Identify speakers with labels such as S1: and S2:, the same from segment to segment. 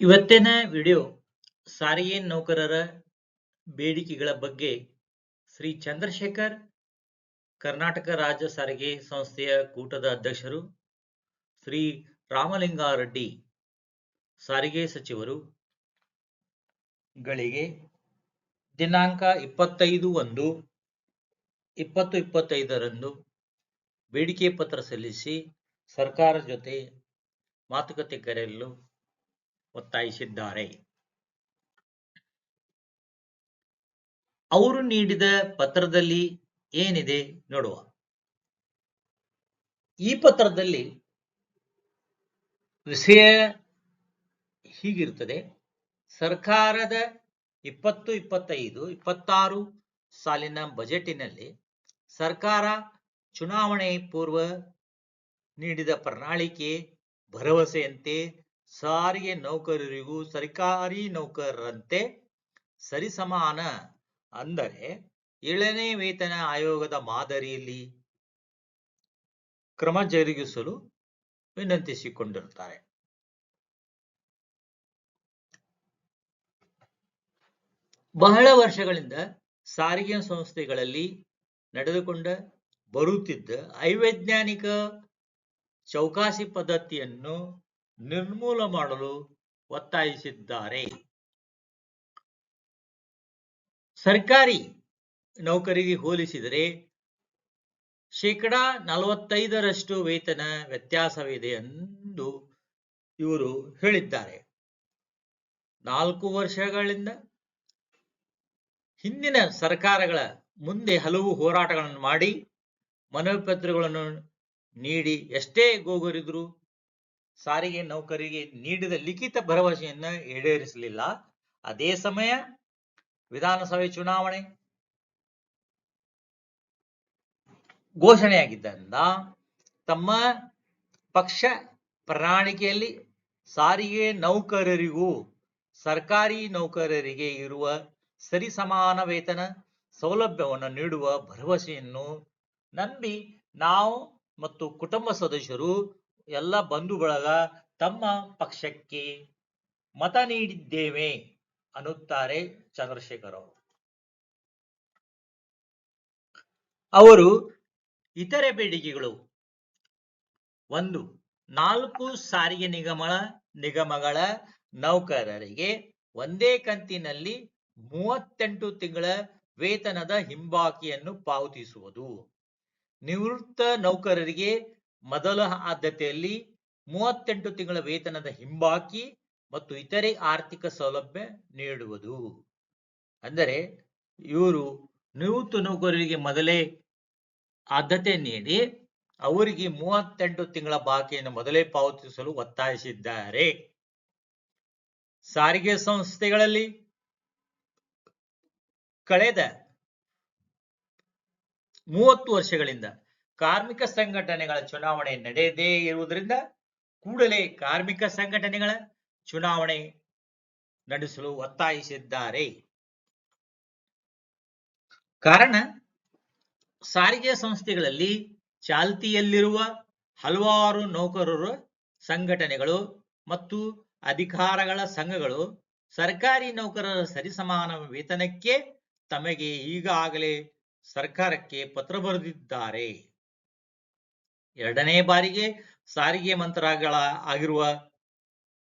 S1: ಇವತ್ತಿನ ವಿಡಿಯೋ ಸಾರಿಗೆ ನೌಕರರ ಬೇಡಿಕೆಗಳ ಬಗ್ಗೆ ಶ್ರೀ ಚಂದ್ರಶೇಖರ್, ಕರ್ನಾಟಕ ರಾಜ್ಯ ಸಾರಿಗೆ ಸಂಸ್ಥೆಯ ಕೂಟದ ಅಧ್ಯಕ್ಷರು, ಶ್ರೀ ರಾಮಲಿಂಗಾರೆಡ್ಡಿ ಸಾರಿಗೆ ಸಚಿವರು ಗಳಿಗೆ ದಿನಾಂಕ ಇಪ್ಪತ್ತೈದು ಒಂದು ಇಪ್ಪತ್ತು ಇಪ್ಪತ್ತೈದರಂದು ಬೇಡಿಕೆ ಪತ್ರ ಸಲ್ಲಿಸಿ ಸರ್ಕಾರ ಜೊತೆ ಮಾತುಕತೆ ಕರೆಯಲು ಒತ್ತಾಯಿಸಿದ್ದಾರೆ. ಅವರು ನೀಡಿದ ಪತ್ರದಲ್ಲಿ ಏನಿದೆ ನೋಡುವ. ಈ ಪತ್ರದಲ್ಲಿ ವಿಷಯ ಹೀಗಿರುತ್ತದೆ. ಸರ್ಕಾರದ ಇಪ್ಪತ್ತು ಇಪ್ಪತ್ತೈದು ಇಪ್ಪತ್ತಾರು ಸಾಲಿನ ಬಜೆಟಿನಲ್ಲಿ ಸರ್ಕಾರ ಚುನಾವಣೆ ಪೂರ್ವ ನೀಡಿದ ಪ್ರಣಾಳಿಕೆ ಭರವಸೆಯಂತೆ ಸಾರಿಗೆ ನೌಕರರಿಗೂ ಸರ್ಕಾರಿ ನೌಕರರಂತೆ ಸರಿಸಮಾನ ಅಂದರೆ ಏಳನೇ ವೇತನ ಆಯೋಗದ ಮಾದರಿಯಲ್ಲಿ ಕ್ರಮ ಜರುಗಿಸಲು ವಿನಂತಿಸಿಕೊಂಡಿರುತ್ತಾರೆ. ಬಹಳ ವರ್ಷಗಳಿಂದ ಸಾರಿಗೆ ಸಂಸ್ಥೆಗಳಲ್ಲಿ ನಡೆದುಕೊಂಡ ಬರುತ್ತಿದ್ದ ಅವೈಜ್ಞಾನಿಕ ಚೌಕಾಸಿ ಪದ್ಧತಿಯನ್ನು ನಿರ್ಮೂಲ ಮಾಡಲು ಒತ್ತಾಯಿಸಿದ್ದಾರೆ. ಸರ್ಕಾರಿ ನೌಕರಿಗೆ ಹೋಲಿಸಿದರೆ ಶೇಕಡಾ ನಲವತ್ತೈದರಷ್ಟು ವೇತನ ವ್ಯತ್ಯಾಸವಿದೆ ಎಂದು ಇವರು ಹೇಳಿದ್ದಾರೆ. ನಾಲ್ಕು ವರ್ಷಗಳಿಂದ ಹಿಂದಿನ ಸರ್ಕಾರಗಳ ಮುಂದೆ ಹಲವು ಹೋರಾಟಗಳನ್ನು ಮಾಡಿ ಮನವಿ ಪತ್ರಗಳನ್ನು ನೀಡಿ ಎಷ್ಟೇ ಗೋಗರಿದ್ರು ಸಾರಿಗೆ ನೌಕರಿಗೆ ನೀಡಿದ ಲಿಖಿತ ಭರವಸೆಯನ್ನ ಈಡೇರಿಸಲಿಲ್ಲ. ಅದೇ ಸಮಯ ವಿಧಾನಸಭೆ ಚುನಾವಣೆ ಘೋಷಣೆಯಾಗಿದ್ದರಿಂದ ತಮ್ಮ ಪಕ್ಷ ಪ್ರಣಾಳಿಕೆಯಲ್ಲಿ ಸಾರಿಗೆ ನೌಕರರಿಗೂ ಸರ್ಕಾರಿ ನೌಕರರಿಗೆ ಇರುವ ಸರಿಸಮಾನ ವೇತನ ಸೌಲಭ್ಯವನ್ನು ನೀಡುವ ಭರವಸೆಯನ್ನು ನಂಬಿ ನಾವು ಮತ್ತು ಕುಟುಂಬ ಸದಸ್ಯರು ಎಲ್ಲ ಬಂಧು ಬಳಗ ತಮ್ಮ ಪಕ್ಷಕ್ಕೆ ಮತ ನೀಡಿದ್ದೇವೆ ಅನ್ನುತ್ತಾರೆ ಚಂದ್ರಶೇಖರ್ ಅವರು. ಅವರು ಇತರೆ ಬೇಡಿಕೆಗಳು. ಒಂದು, ನಾಲ್ಕು ಸಾರಿಗೆ ನಿಗಮಗಳ ನಿಗಮಗಳ ನೌಕರರಿಗೆ ಒಂದೇ ಕಂತಿನಲ್ಲಿ ಮೂವತ್ತೆಂಟು ತಿಂಗಳ ವೇತನದ ಹಿಂಬಾಕಿಯನ್ನು ಪಾವತಿಸುವುದು. ನಿವೃತ್ತ ನೌಕರರಿಗೆ ಮೊದಲ ಆದ್ಯತೆಯಲ್ಲಿ ಮೂವತ್ತೆಂಟು ತಿಂಗಳ ವೇತನದ ಹಿಂಬಾಕಿ ಮತ್ತು ಇತರೆ ಆರ್ಥಿಕ ಸೌಲಭ್ಯ ನೀಡುವುದು. ಅಂದರೆ ಇವರು ನಿವೃತ್ತ ನೌಕರರಿಗೆ ಮೊದಲೇ ಆದ್ಯತೆ ನೀಡಿ ಅವರಿಗೆ ಮೂವತ್ತೆಂಟು ತಿಂಗಳ ಬಾಕಿಯನ್ನು ಮೊದಲೇ ಪಾವತಿಸಲು ಒತ್ತಾಯಿಸಿದ್ದಾರೆ. ಸಾರಿಗೆ ಸಂಸ್ಥೆಗಳಲ್ಲಿ ಕಳೆದ ಮೂವತ್ತು ವರ್ಷಗಳಿಂದ ಕಾರ್ಮಿಕ ಸಂಘಟನೆಗಳ ಚುನಾವಣೆ ನಡೆಯದೇ ಇರುವುದರಿಂದ ಕೂಡಲೇ ಕಾರ್ಮಿಕ ಸಂಘಟನೆಗಳ ಚುನಾವಣೆ ನಡೆಸಲು ಒತ್ತಾಯಿಸಿದ್ದಾರೆ. ಕಾರಣ, ಸಾರಿಗೆ ಸಂಸ್ಥೆಗಳಲ್ಲಿ ಚಾಲ್ತಿಯಲ್ಲಿರುವ ಹಲವಾರು ನೌಕರರ, ಸಂಘಟನೆಗಳು ಮತ್ತು ಅಧಿಕಾರಗಳ ಸಂಘಗಳು ಸರ್ಕಾರಿ ನೌಕರರ ಸರಿಸಮಾನ ವೇತನಕ್ಕೆ ತಮಗೆ ಈಗಾಗಲೇ ಸರ್ಕಾರಕ್ಕೆ ಪತ್ರ ಬರೆದಿದ್ದಾರೆ. ಎರಡನೇ ಬಾರಿಗೆ ಸಾರಿಗೆ ಮಂತ್ರಗಳ ಆಗಿರುವ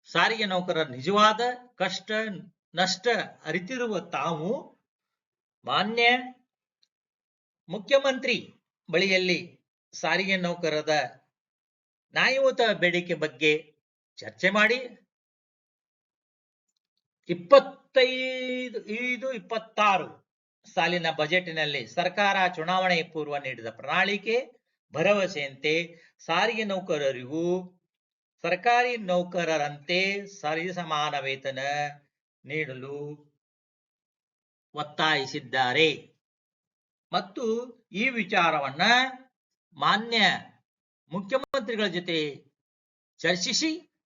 S1: ಸಾರಿಗೆ ನೌಕರರ ನಿಜವಾದ ಕಷ್ಟ, ನಷ್ಟ ಅರಿತಿರುವ ತಾವು ಮಾನ್ಯ ಮುಖ್ಯಮಂತ್ರಿ ಬಳಿಯಲ್ಲಿ ಸಾರಿಗೆ ನೌಕರದ ನ್ಯಾಯಯುತ ಬೇಡಿಕೆ ಬಗ್ಗೆ ಚರ್ಚೆ ಮಾಡಿ. ಇಪ್ಪತ್ತೈದು ಐದು ಇಪ್ಪತ್ತಾರು ಸಾಲಿನ ಬಜೆಟ್ನಲ್ಲಿ ಸರ್ಕಾರ ಚುನಾವಣೆ ಪೂರ್ವ ನೀಡಿದ ಪ್ರಣಾಳಿಕೆ ಭರವಸೆಯಂತೆ ಸಾರಿಗೆ ನೌಕರರಿಗೂ ಸರ್ಕಾರಿ ನೌಕರರಂತೆ ಸರಿ ಸಮಾನ ವೇತನ ನೀಡಲು ಒತ್ತಾಯಿಸಿದ್ದಾರೆ. ಮತ್ತು ಈ ವಿಚಾರವನ್ನ ಮಾನ್ಯ ಮುಖ್ಯಮಂತ್ರಿಗಳ ಜೊತೆ ಚರ್ಚಿಸಿ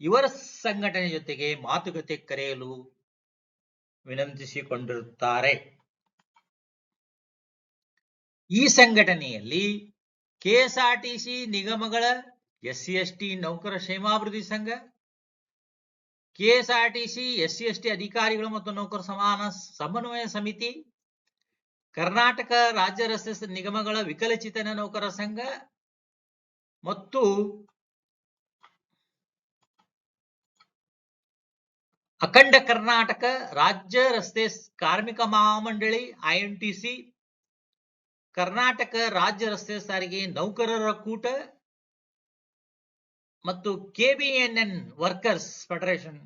S1: ಇವರ ಸಂಘಟನೆ ಜೊತೆಗೆ ಮಾತುಕತೆ ಕರೆಯಲು ವಿನಂತಿಸಿಕೊಂಡಿರುತ್ತಾರೆ. ಈ ಸಂಘಟನೆಯಲ್ಲಿ ಕೆಎಸ್ಆರ್ಟಿಸಿ ನಿಗಮಗಳ ಎಸ್ಸಿ ನೌಕರ ಕ್ಷೇಮಾಭಿವೃದ್ಧಿ ಸಂಘ, ಕೆಎಸ್ಆರ್ಟಿಸಿ ಎಸ್ಸಿ ಅಧಿಕಾರಿಗಳು ಮತ್ತು ನೌಕರ ಸಮಾನ ಸಮನ್ವಯ ಸಮಿತಿ, ಕರ್ನಾಟಕ ರಾಜ್ಯ ರಸ್ತೆ ನಿಗಮಗಳ ವಿಕಲಚೇತನ ನೌಕರ ಸಂಘ ಮತ್ತು ಅಖಂಡ ಕರ್ನಾಟಕ ರಾಜ್ಯ ರಸ್ತೆ ಕಾರ್ಮಿಕ ಮಹಾಮಂಡಳಿ ಐಎನ್ಟಿಸಿ ಕರ್ನಾಟಕ ರಾಜ್ಯ ರಸ್ತೆ ಸಾರಿಗೆ ನೌಕರರ ಕೂಟ ಮತ್ತು ಕೆಬಿಎನ್ಎನ್ ವರ್ಕರ್ಸ್ ಫೆಡರೇಷನ್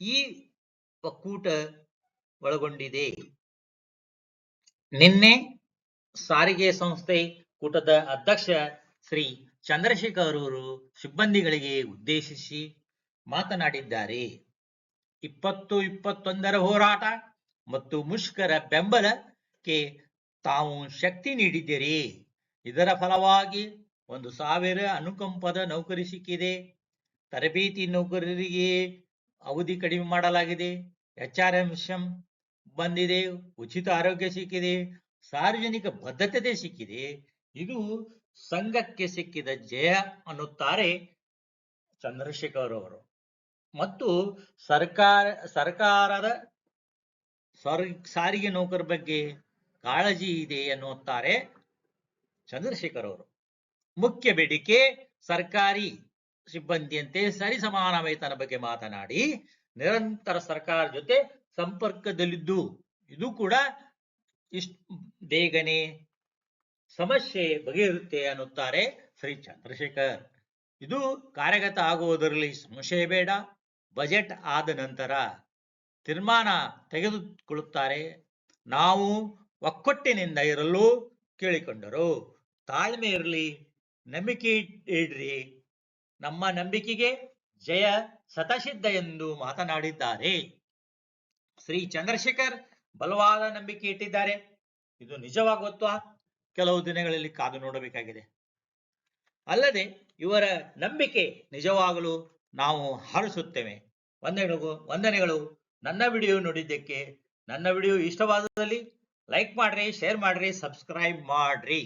S1: ಈ ಒಕ್ಕೂಟ ಒಳಗೊಂಡಿದೆ. ನಿನ್ನೆ ಸಾರಿಗೆ ಸಂಸ್ಥೆ ಕೂಟದ ಅಧ್ಯಕ್ಷ ಶ್ರೀ ಚಂದ್ರಶೇಖರ್ ಅವರು ಸಿಬ್ಬಂದಿಗಳಿಗೆ ಉದ್ದೇಶಿಸಿ ಮಾತನಾಡಿದ್ದಾರೆ. ಇಪ್ಪತ್ತು ಇಪ್ಪತ್ತೊಂದರ ಹೋರಾಟ ಮತ್ತು ಮುಷ್ಕರ ಬೆಂಬಲಕ್ಕೆ ತಾವು ಶಕ್ತಿ ನೀಡಿದ್ದೀರಿ. ಇದರ ಫಲವಾಗಿ ಒಂದು ಸಾವಿರ ಅನುಕಂಪದ ನೌಕರಿ ಸಿಕ್ಕಿದೆ. ತರಬೇತಿ ನೌಕರರಿಗೆ ಅವಧಿ ಕಡಿಮೆ ಮಾಡಲಾಗಿದೆ. ಎಚ್ ಆರ್ ಎಂ ಬಂದಿದೆ. ಉಚಿತ ಆರೋಗ್ಯ ಸಿಕ್ಕಿದೆ. ಸಾರ್ವಜನಿಕ ಬದ್ಧತೆ ಸಿಕ್ಕಿದೆ. ಇದು ಸಂಘಕ್ಕೆ ಸಿಕ್ಕಿದ ಜಯ ಅನ್ನುತ್ತಾರೆ ಚಂದ್ರಶೇಖರ್ ಅವರು. ಮತ್ತು ಸರ್ಕಾರ, ಸರ್ಕಾರದ ಸರ್, ಸಾರಿಗೆ ನೌಕರ ಬಗ್ಗೆ ಕಾಳಜಿ ಇದೆ ಎನ್ನುತ್ತಾರೆ ಚಂದ್ರಶೇಖರ್ ಅವರು ಮುಖ್ಯ ಬೇಡಿಕೆ ಸರ್ಕಾರಿ ಸಿಬ್ಬಂದಿಯಂತೆ ಸರಿ ಸಮಾನ ವೇತನ ಬಗ್ಗೆ ಮಾತನಾಡಿ, ನಿರಂತರ ಸರ್ಕಾರ ಜೊತೆ ಸಂಪರ್ಕದಲ್ಲಿದ್ದು, ಇದು ಕೂಡ ಇಷ್ಟ ಬೇಗನೆ ಸಮಸ್ಯೆ ಬಗೆಹರುತ್ತೆ ಅನ್ನುತ್ತಾರೆ ಶ್ರೀ ಚಂದ್ರಶೇಖರ್. ಇದು ಕಾರ್ಯಗತ ಆಗುವುದರಲ್ಲಿ ಸಂಶಯ ಬೇಡ, ಬಜೆಟ್ ಆದ ನಂತರ ತೀರ್ಮಾನ ತೆಗೆದುಕೊಳ್ಳುತ್ತಾರೆ. ನಾವು ಒಕ್ಕೊಟ್ಟಿನಿಂದ ಇರಲು ಕೇಳಿಕೊಂಡರು. ತಾಳ್ಮೆ ಇರಲಿ, ನಂಬಿಕೆ ಇಡ್ರಿ. ನಮ್ಮ ನಂಬಿಕೆಗೆ ಜಯ ಸತಸಿದ್ಧ ಎಂದು ಮಾತನಾಡಿದ್ದಾರೆ. ಶ್ರೀ ಚಂದ್ರಶೇಖರ್ ಬಲವಾದ ನಂಬಿಕೆ ಇಟ್ಟಿದ್ದಾರೆ. ಇದು ನಿಜವಾಗುತ್ತಾ ಕೆಲವು ದಿನಗಳಲ್ಲಿ ಕಾದು ನೋಡಬೇಕಾಗಿದೆ. ಅಲ್ಲದೆ ಇವರ ನಂಬಿಕೆ ನಿಜವಾಗಲು ನಾವು ಹಾರಿಸುತ್ತೇವೆ. ವಂದನೆಗಳು ವಂದನೆಗಳು ನನ್ನ ವಿಡಿಯೋ ನೋಡಿದ್ದಕ್ಕೆ, ನನ್ನ ವಿಡಿಯೋ ಇಷ್ಟವಾದಲ್ಲಿ ಲೈಕ್ ಮಾಡ್ರಿ ಶೇರ್ ಮಾಡ್ರಿ ಸಬ್ಸ್ಕ್ರೈಬ್ ಮಾಡ್ರಿ